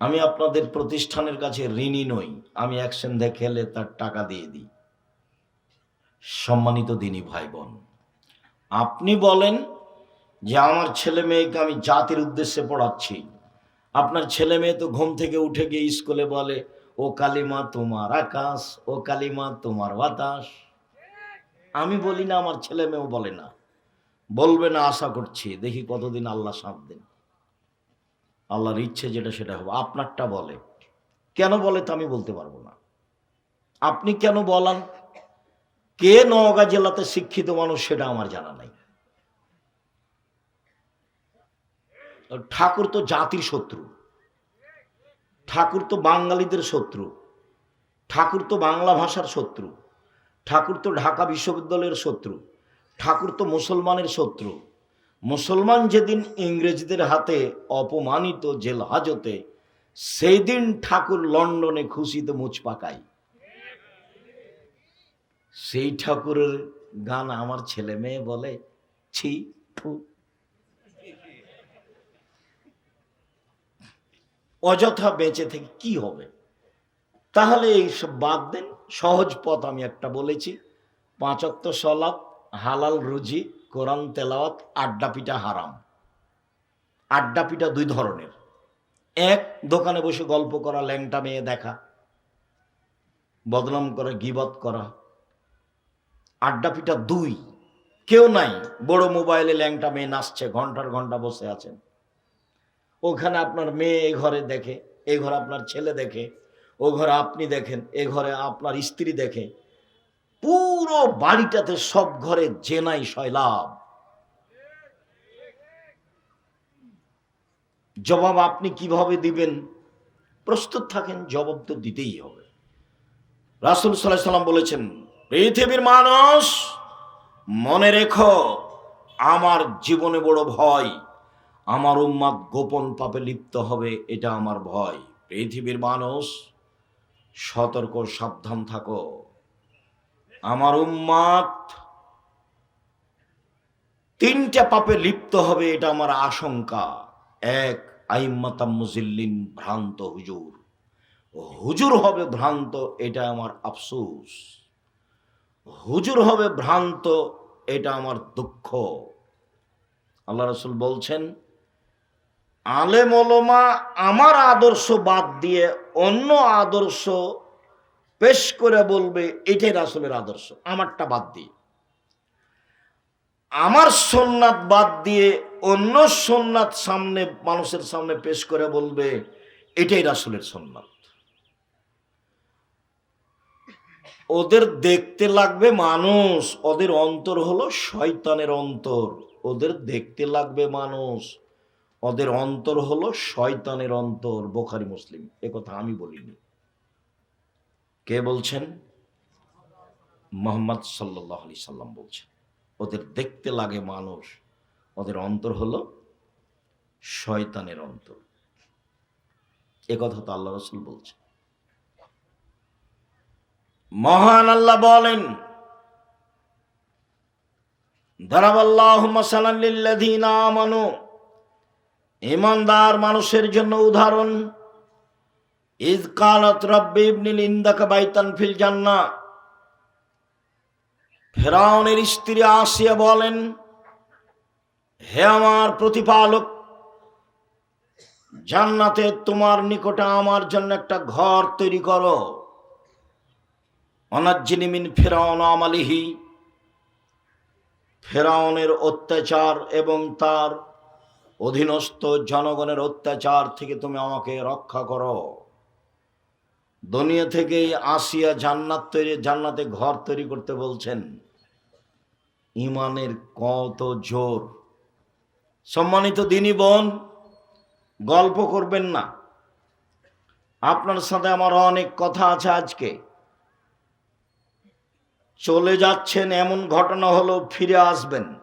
আমি আপনাদের প্রতিষ্ঠানের কাছে ঋণী নই। আমি এক সন্ধ্যে খেলে তার টাকা দিয়ে দিই। সম্মানিত দিনী ভাই বোন আপনি বলেন যে আমার ছেলে মেয়েকে আমি জাতির উদ্দেশ্যে পড়াচ্ছি। আপনার ছেলে মেয়ে তো ঘুম থেকে উঠে গিয়ে স্কুলে বলে, ও কালিমা তোমার আকাশ, ও কালিমা তোমার বাতাস। আমি বলি না, আমার ছেলে মেয়েও বলে না। বলবে না, আশা করছি। দেখি কতদিন আল্লাহ সাথ দেন। আল্লাহর ইচ্ছে যেটা সেটা হবে। আপনারটা বলে। কেন বলে তা আমি বলতে পারব না। আপনি কেন বলান? কে নওগাঁ জেলাতে শিক্ষিত মানুষ সেটা আমার জানা নাই। ঠাকুর তো জাতির শত্রু। ঠাকুর তো বাঙালিদের শত্রু। ঠাকুর তো বাংলা ভাষার শত্রু। ঠাকুর তো ঢাকা বিশ্ববিদ্যালয়ের শত্রু। ঠাকুর তো মুসলমানের শত্রু। মুসলমান যেদিন ইংরেজদের হাতে অপমানিত জেল হাজতে সেই দিন ঠাকুর লন্ডনে খুশিতে মুচ পাকায়। সেই ঠাকুরের গান আমার ছেলে মেয়ে বলে, ছি অযথা বেঁচে থেকে কি হবে? তাহলে এইসব বাদ দেন। সহজ পথ আমি একটা বলেছি। পাঁচক্ত সলাপ, হালাল রুজি কোরআন তেলাওয়াত, আড্ডা পিঠা হারাম। আড্ডা পিঠা দুই ধরনের। এক, দোকানে বসে গল্প করা, ল্যাংটা মেয়ে দেখা। বদনাম করা, গিবত করা। আড্ডা পিঠা দুই। কেউ নাই, বড় মোবাইলে ল্যাংটা মেয়ে নাচছে, ঘণ্টার ঘণ্টা বসে আছেন। ওখানে আপনার মেয়ে এ ঘরে দেখে, এ ঘরে আপনার ছেলে দেখে, ও ঘরে আপনি দেখেন, এ ঘরে আপনার স্ত্রী দেখে পুরো বাড়িটাতে সব ঘরে জেনাই সয়লাভ জবাব আপনি কীভাবে দিবেন? প্রস্তুত থাকেন, জবাব তো দিতেই হবে। রাসুল সাল্লাহ সাল্লাম বলেছেন, পৃথিবীর মানুষ, মনে রেখো, আমার জীবনে বড় ভয়। আমার উম্মাদ গোপন পাপে লিপ্ত হবে, এটা আমার ভয়। পৃথিবীর মানুষ, সতর্ক, সাবধান থাকো। আমার উম্মাদ, তিনটা পাপে লিপ্ত হবে এটা আমার আশঙ্কা। এক, আইম্মাতাম মুজিল্লিন, ভ্রান্ত হুজুর। হুজুর হবে ভ্রান্ত, এটা আমার আফসোস। হুজুর হবে ভ্রান্ত, এটা আমার দুঃখ। আল্লাহ রসুল বলছেন, আলেম ওলমা আমার আদর্শ বাদ দিয়ে অন্য আদর্শ পেশ করে বলবে, এটাই রাসুলের আদর্শ। আমারটা বাদ দিয়ে। আমার সোননাথ বাদ দিয়ে অন্য সোননাথ সামনে, মানুষের সামনে পেশ করে বলবে, এটাই রাসুলের সোননাথ। ওদের দেখতে লাগবে মানুষ, ওদের অন্তর হলো শয়তানের অন্তর। ওদের দেখতে লাগবে মানুষ, ওদের অন্তর হলো শয়তানের অন্তর, বোখারি মুসলিম। এ কথা আমি বলিনি। কে বলছেন? মোহাম্মদ সাল্লাহ আলি সাল্লাম বলছেন। ওদের দেখতে লাগে মানুষ, ওদের অন্তর হলো শয়তানের অন্তর। এ কথা তো আল্লাহ রসুল বলছে মহান আল্লাহ বলেন ইমানদার মানুষের জন্য উদাহরণ ইজ কালত রব্বি ইবনিল ইন্দাকা বাইতান ফিল জান্নাহ। ফেরাউনের স্ত্রী আসিয়া বলেন, হে আমার প্রতিপালক, জান্নাতে তোমার নিকটে আমার জন্য একটা ঘর তৈরি করো। অনাজ্জিনিমিন ফেরাউন আমালিহি। ফেরাউনের অত্যাচার এবং তার অধীনস্থ জনগণের অত্যাচার থেকে তুমি আমাকে রক্ষা করো। দুনিয়া থেকেই আসিয়া জান্নাত তৈরি, জান্নাতে ঘর তৈরি করতে বলছেন। ইমানের কত জোর। সম্মানিত দিনী বোন, গল্প করবেন না। আপনার সাথে আমার অনেক কথা আছে আজকে। চলে যাচ্ছেন, এমন ঘটনা হলো, ফিরে আসবেন।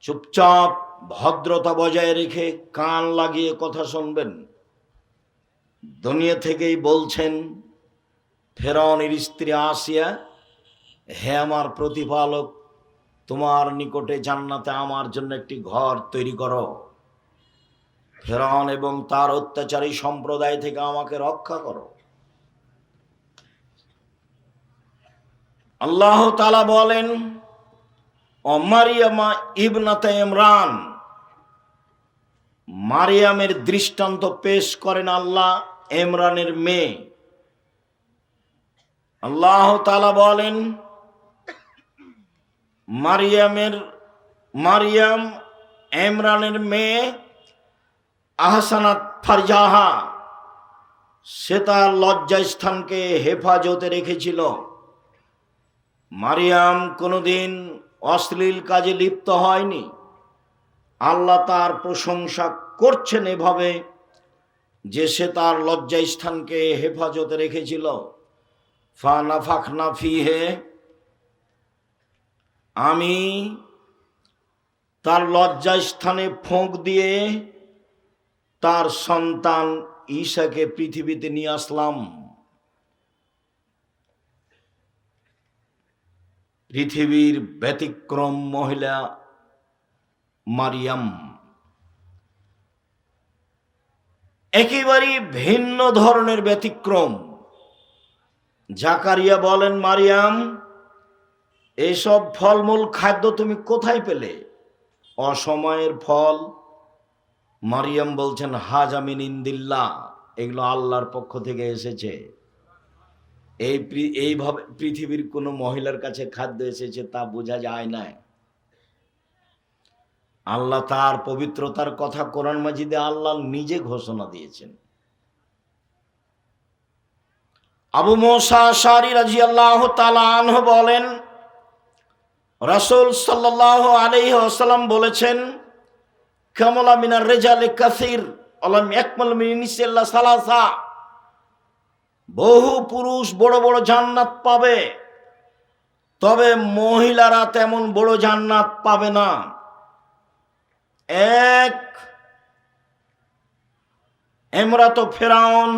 চুপচাপ ভদ্রতা বজায় রেখে কান লাগিয়ে কথা শুনবেন। দুনিয়া থেকেই বলছেন ফেরাউনের স্ত্রী আসিয়া, হে আমার প্রতিপালক, তোমার নিকটে জান্নাতে আমার জন্য একটি ঘর তৈরি করো। ফেরাউন এবং তার অত্যাচারী সম্প্রদায় থেকে আমাকে রক্ষা করো। আল্লাহ তালা বলেন অমারিয়ামা ইবনাতে ইমরান। মারিয়ামের দৃষ্টান্ত পেশ করেন আল্লাহ এমরানের মেয়ে। আল্লাহ তালা বলেন, মারিয়ামের, মারিয়াম এমরানের মেয়ে আহসানাত ফারজাহা, সে তার লজ্জাস্থানকে হেফাজতে রেখেছিল। মারিয়াম কোনোদিন অশ্লীল কাজে লিপ্ত হয়নি। আল্লাহ তার প্রশংসা করছেন এভাবে যে সে তার লজ্জাস্থানকে হেফাজতে রেখেছিল। ফানা ফাখনা ফিহে, আমি তার লজ্জাস্থানে ফোঁক দিয়ে তার সন্তান ঈশাকে পৃথিবীতে নিয়ে আসলাম। পৃথিবীর ব্যতিক্রম মহিলা মারিয়াম। একেবারেই ভিন্ন ধরনের ব্যতিক্রম। জাকারিয়া বলেন, মারিয়াম এইসব ফলমূল খাদ্য তুমি কোথায় পেলে? অসময়ের ফল। মারিয়াম বলছেন হাজামিন ইন্দিল্লা, এগুলো আল্লাহর পক্ষ থেকে এসেছে। এই এইভাবে পৃথিবীর কোনো মহিলার কাছে খাদ্য এসেছে তা বোঝা যায় না আল্লাহ তার পবিত্রতার কথা কোরআন মাজিদে আল্লাহ নিজে ঘোষণা দিয়েছেন। আবু মোসা আল্লাহ তালাহ বলেন, রাসুল সাল্লাহ আলহি বলেছেন, কামলা মিনার রেজালে কাসির আলাম সালাসা। বহু পুরুষ বড় বড় জান্নাত পাবে, তবে মহিলারা তেমন বড় জান্নাত পাবে না। এক, এমরাত ফেরাউন,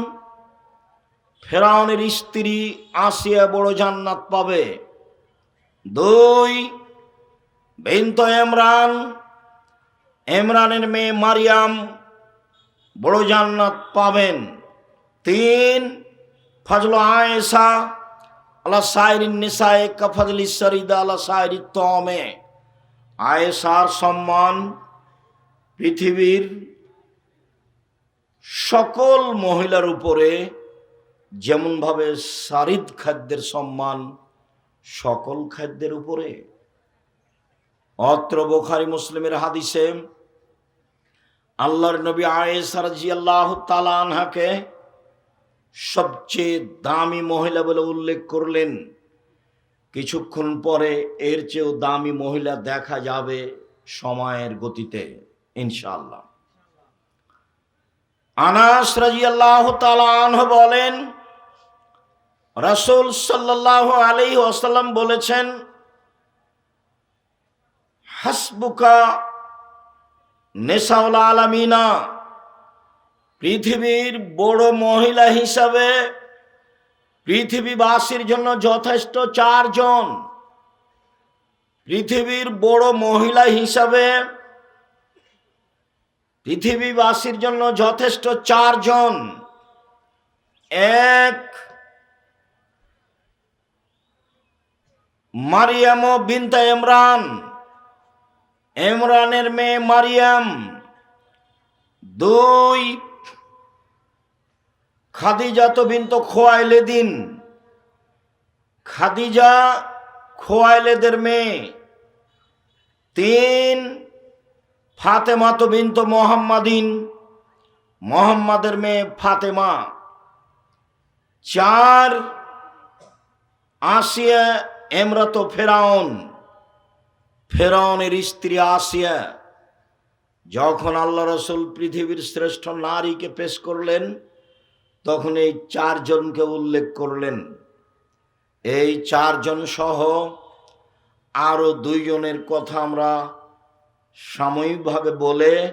ফেরাউনের স্ত্রী আসিয়া বড় জান্নাত পাবে। দুই, বিন্ত এমরান, এমরানের মেয়ে মারিয়াম বড় জান্নাত পাবেন। তিন, ফজল আয়েশা আল্লাহ সাইরিন নিসায়ে কাফজলি সরিদা আল্লাহ সাইরি তমে আয়েশার সম্মান পৃথিবীর সকল মহিলার উপরে যেমনভাবে সারিদ খাদ্যের সম্মান সকল খাদ্যের উপরে। অত্র বোখারি মুসলিমের হাদিসে আল্লাহর নবী আয়েসার জি আল্লাহ তালানহাকে সবচেয়ে দামি মহিলা বলে উল্লেখ করলেন। কিছুক্ষণ পরে এর চেয়েও দামি মহিলা দেখা যাবে সময়ের গতিতে। ইনশাআল্লাহ। আনাস রাজি আল্লাহ বলেন, রাসুল সাল্লাহ আলী ওসাল্লাম বলেছেন, হাসবুকা নেশাউল আলামিনা, পৃথিবীর বড় মহিলা হিসাবে পৃথিবীবাসীর জন্য যথেষ্ট চারজন, পৃথিবীর বড় মহিলা হিসাবে পৃথিবীবাসীর জন্য যথেষ্ট চারজন। এক, মারিয়াম ও বিনতা ইমরান। ইমরানের মেয়ে মারিয়াম। দুই, খাদিজা তো বিন্ত খোয়াইলে দিন খাদিজা খোয়াইলেদের মেয়ে। তিন ফাতেমা তো বিন্ত মোহাম্মদিন। মোহাম্মদের মেয়ে ফাতেমা। চার আসিয়া এমরাত ফেরাউন। ফেরাউনের স্ত্রী আসিয়া যখন আল্লাহ রসুল পৃথিবীর শ্রেষ্ঠ নারীকে পেশ করলেন, তখন এই চারজনকে উল্লেখ করলেন। এই চারজন সহ আরও দুইজনের কথা আমরা সাময়িকভাবে বলে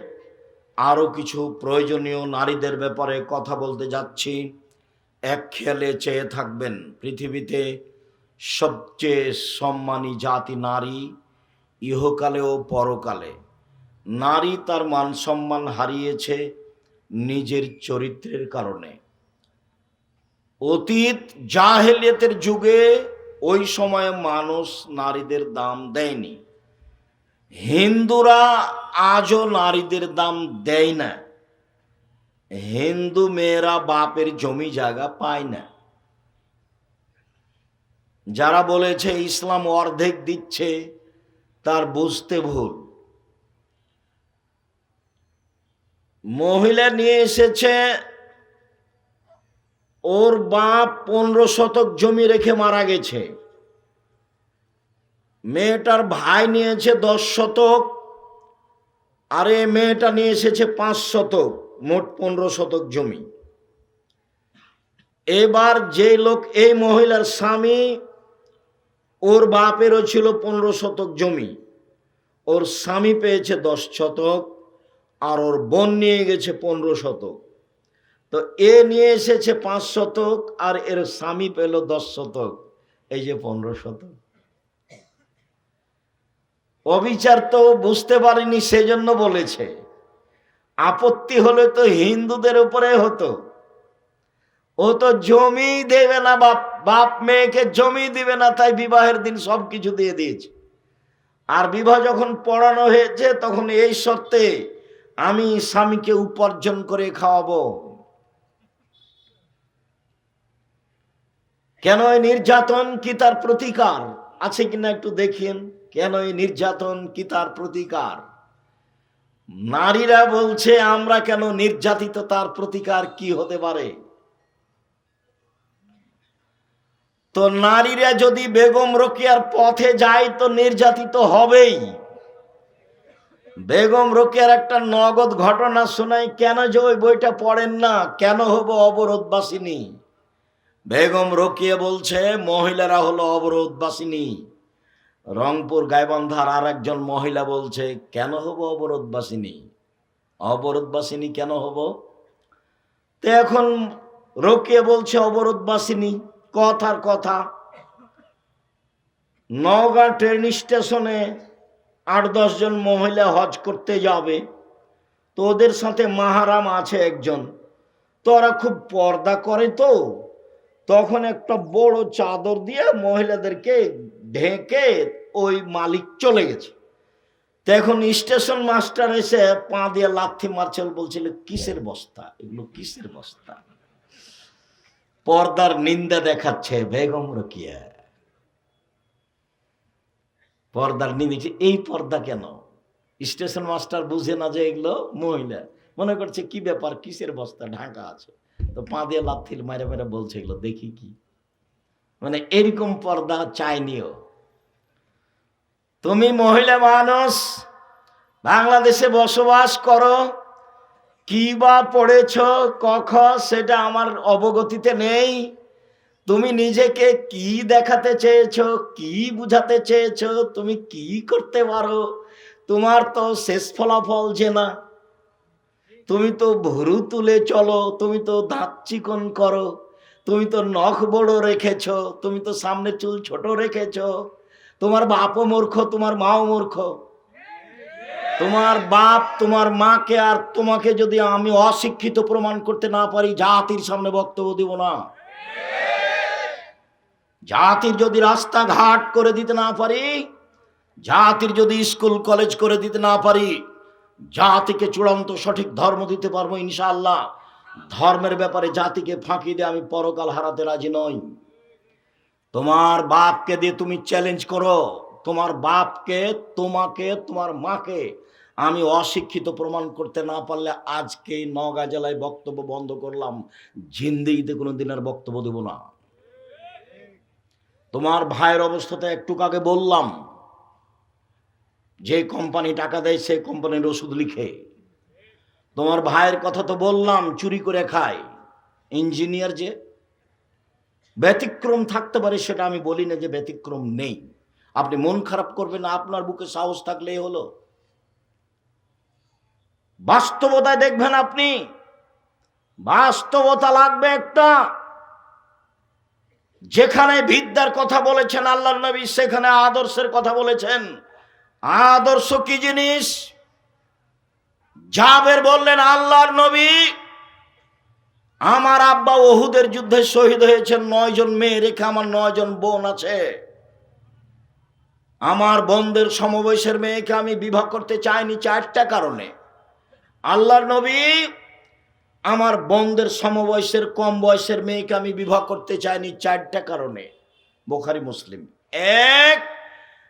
আরও কিছু প্রয়োজনীয় নারীদের ব্যাপারে কথা বলতে যাচ্ছি। এক খেয়ালে চেয়ে থাকবেন পৃথিবীতে সবচেয়ে সম্মানী জাতি নারী ইহকালে ও পরকালে। নারী তার মান সম্মান হারিয়েছে নিজের চরিত্রের কারণে। অতীত জাহেলিয়তের যুগে ওই সময়ে মানুষ নারীদের দাম দেয়নি। হিন্দুরা আজও নারীদের দাম দেয় না। হিন্দু মেয়েরা বাপের জমি জায়গা পায় না। যারা বলেছে ইসলাম অর্ধেক দিচ্ছে, তার বুঝতে ভুল। মহিলা নিয়ে এসেছে, ওর বাপ পনেরো শতক জমি রেখে মারা গেছে। মেয়েটার ভাই নিয়েছে দশ শতক, আর এ মেয়েটা নিয়ে এসেছে পাঁচ শতক, মোট পনেরো শতক জমি। এবার যে লোক, এই মহিলার স্বামী, ওর বাপেরও ছিল পনেরো শতক জমি। ওর স্বামী পেয়েছে দশ শতক, আর ওর বোন নিয়ে গেছে পনেরো শতক। তো এ নিয়ে এসেছে পাঁচ শতক, আর এর স্বামী পেল দশ শতক, এই যে পনেরো শতক। অবিচার তো বুঝতে পারিনি, সেজন্য বলেছে। আপত্তি হলে তো হিন্দুদের উপরে হতো। ও তো জমি দেবে না, বাপ বাপ মেয়েকে জমি দিবে না, তাই বিবাহের দিন সব কিছু দিয়ে দিয়েছে। আর বিবাহ যখন পড়ানো হয়েছে, তখন এই সত্ত্বে আমি স্বামীকে উপার্জন করে খাওয়াবো। কেন নির্যাতন কি তার প্রতিকার? আছে কিনা একটু দেখেন কেন এই নির্যাতন কি তার প্রতিকার? নারীরা বলছে, আমরা কেন নির্যাতিত তার প্রতিকার কি হতে পারে? তো নারীরা যদি বেগম রোকিয়ার পথে যায়, তো নির্যাতিত হবেই। বেগম রোকেয়ার একটা নগদ ঘটনা শোনাই, কেন যে ওই বইটা পড়েন না? কেন হব অবরোধবাসিনী? বেগম রোকিয়া বলছে, মহিলারা হলো অবরোধবাসিনী। রংপুর গাইবান্ধার আর একজন মহিলা বলছে, কেন হব অবরোধবাসিনী? অবরোধবাসিনী কেন হব? তো এখন রোকিয়া বলছে, অবরোধবাসিনী, কথার কথা। নওগাঁ ট্রেন স্টেশনে আট দশজন মহিলা হজ করতে যাবে। তো ওদের সাথে মাহারাম আছে একজন। তো ওরা খুব পর্দা করে তো। তখন একটা বড় চাদর দিয়ে মহিলাদেরকে ঢেকে ওই মালিক চলে গেছে। তো এখন স্টেশন মাস্টার এসে পা দিয়ে লাথি মারছে বলছিল, কিসের বস্তা? এগুলো কিসের বস্তা? পর্দার নিন্দা দেখাচ্ছে, বেগম রকিয়া পর্দার নিন্দা এই পর্দা কেন? স্টেশন মাস্টার বুঝে না যে এগুলো মহিলা। মনে করছে, কি ব্যাপার? কিসের বস্তা? ঢাকা আছে। তো পা দিয়ে লাথিল মারে মেরে বলছে, এগুলো দেখি কি? মানে এরকম পর্দা চাইনিও। তুমি মহিলা মানুষ, বাংলাদেশে বসবাস করো, কি বা পড়েছ, কখ, সেটা আমার অবগতিতে নেই। তুমি নিজেকে কি দেখাতে চেয়েছো, কি বুঝাতে চেয়েছ, তুমি কি করতে পারো? তোমার তো শেষ ফলাফল যে না। তুমি তো ভরু তুলে চলো, তুমি তো দাঁত চিকন করো। তুমি তো নখ বড় রেখেছ, তুমি তো সামনে চুল ছোট রেখেছ। তোমার বাপও মূর্খ, তোমার মাও মূর্খ। তোমার বাপ, তোমার মাকে আর তোমাকে যদি আমি অশিক্ষিত প্রমাণ করতে না পারি, জাতির সামনে বক্তব্য দিব না। জাতির যদি রাস্তাঘাট করে দিতে না পারি, জাতির যদি স্কুল, কলেজ করে দিতে না পারি, জাতিকে চূড়ান্ত সঠিক ধর্ম দিতে পারব ইনশাআল্লাহ। ধর্মের ব্যাপারে জাতিকে ফাঁকি দিয়ে আমি পরকাল হারাতে রাজি নই। তোমার বাপকে দিয়ে তুমি চ্যালেঞ্জ করো। তোমার বাপকে, তোমাকে, তোমার মাকে আমি অশিক্ষিত প্রমাণ করতে না পারলে আজকে নগা জেলায় বক্তব্য বন্ধ করলাম। জিন্দিগিতে কোনো দিনের বক্তব্য দেব না। তোমার ভাইয়ের অবস্থাতে একটু আগে বললাম। যে কোম্পানি টাকা দেয়, সেই কোম্পানির ওষুধ লিখে। তোমার ভাইয়ের কথা তো বললাম, চুরি করে খায়। ইঞ্জিনিয়ার যে ব্যতিক্রম থাকতে পারে সেটা আমি বলি না যে ব্যতিক্রম নেই। আপনি মন খারাপ করবেন না, আপনার বুকে সাহস থাকলেই হলো। বাস্তবতায় দেখবেন আপনি, বাস্তবতা লাগবে একটা। যেখানে বিদ্যার কথা বলেছেন আল্লাহ নবী সেখানে আদর্শের কথা বলেছেন। আদর্শ কি জিনিস? জাবের বললেন, আল্লাহর নবী, আমার আব্বা ওহুদের যুদ্ধে শহীদ হয়েছেন, নয় জন মেয়ে রেখে আমার নয় জন বোন আছে। আমার বোনদের সমবয়সের মেয়েকে আমি বিবাহ করতে চাইনি চারটা কারণে। আল্লাহর নবী, আমার বোনদের সমবয়সের কম বয়সের মেয়েকে আমি বিবাহ করতে চাইনি চারটা কারণে। বোখারি মুসলিম। এক,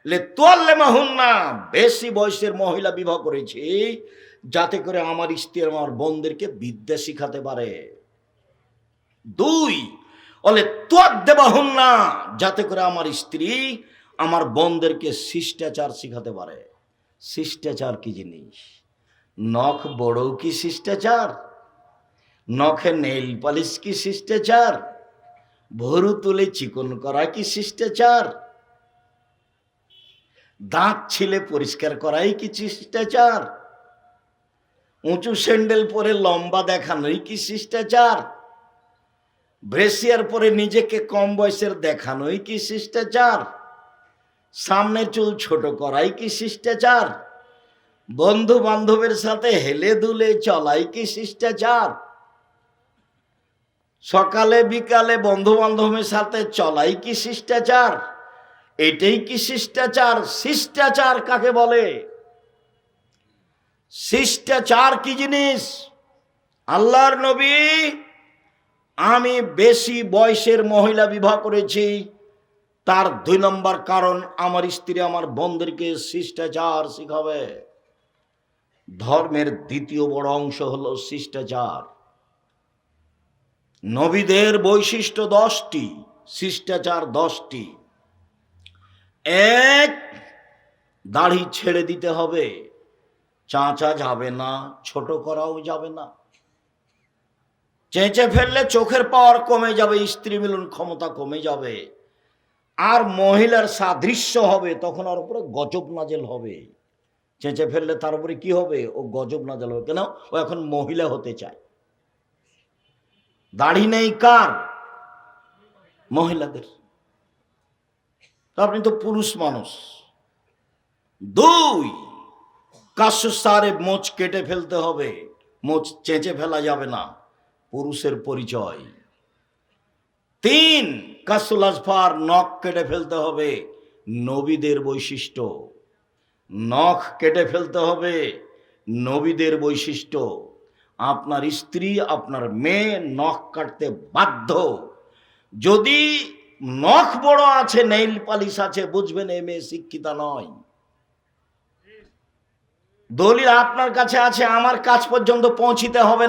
লে তোয়াল্লে মাহুন্না বেশি বয়সের মহিলা বিবাহ করেছি যাতে করে আমার স্ত্রী আমার বোনদেরকে বিদ্যা শিখাতে পারে। দুই বলে অলে তোয়াদ দেবাহুন না যাতে করে আমার স্ত্রী আমার বোনদেরকে শিষ্টাচার শিখাতে পারে। শিষ্টাচার কি জিনিস? নখ বড় কি শিষ্টাচার? নখে নেইল পালিশ কি শিষ্টাচার? ভরু তুলে চিকন করা কি শিষ্টাচার? দাঁত ছিলে পরিষ্কার করাই কি শিষ্টাচার? উঁচু স্যান্ডেল পরে লম্বা দেখানোই কি শিষ্টাচার? ব্রেসিয়ার পরে নিজেকে কম বয়সের দেখানোই কি শিষ্টাচার? সামনে চুল ছোট করাই কি শিষ্টাচার? বন্ধু বান্ধবের সাথে হেলে দুলে চলাই কি শিষ্টাচার? সকালে, বিকালে বন্ধু বান্ধবের সাথে চলাই কি শিষ্টাচার? এটাই কি শিষ্টাচার? শিষ্টাচার কাকে বলে? শিষ্টাচার কি জিনিস? আল্লাহর নবী, আমি বেশি বয়সের মহিলা বিবাহ করেছি। তার দুই নম্বর কারণ, আমার স্ত্রী আমার বোনদেরকে শিষ্টাচার শিখাবে। ধর্মের দ্বিতীয় বড় অংশ হলো শিষ্টাচার। নবীদের বৈশিষ্ট্য দশটি, শিষ্টাচার দশটি। এক, দাড়ি ছেড়ে দিতে হবে। চাঁচা যাবে না, ছোট করাও যাবে না। চেঁচে ফেললে চোখের পাওয়ার কমে যাবে, স্ত্রী মিলন ক্ষমতা কমে যাবে। আর মহিলার সাদৃশ্য হবে, তখন আর উপরে গজব নাজেল হবে। চেঁচে ফেললে তার উপরে কি হবে? ও গজব নাজেল হবে। কেন? ও এখন মহিলা হতে চায়। দাড়ি নেই কার? মহিলাদের। আপনি তো পুরুষ মানুষ। দুই কাশ্বসারে মোচ কেটে ফেলতে হবে, মোচ চেঁচে ফেলা যাবে না। পুরুষের পরিচয়। তিন, কাসুল আজফার নখ কেটে ফেলতে হবে, নবীদের বৈশিষ্ট্য। নখ কেটে ফেলতে হবে, নবীদের বৈশিষ্ট্য। আপনার স্ত্রী, আপনার মেয়ে নখ কাটতে বাধ্য। যদি নখ বড় আছে, নেইল পালিশ আছে, বুঝবেন এ মেয়ে শিক্ষিতা নয়। দলিল আপনার কাছে আছে আমার কাজ পর্যন্ত পৌঁছিতে হবে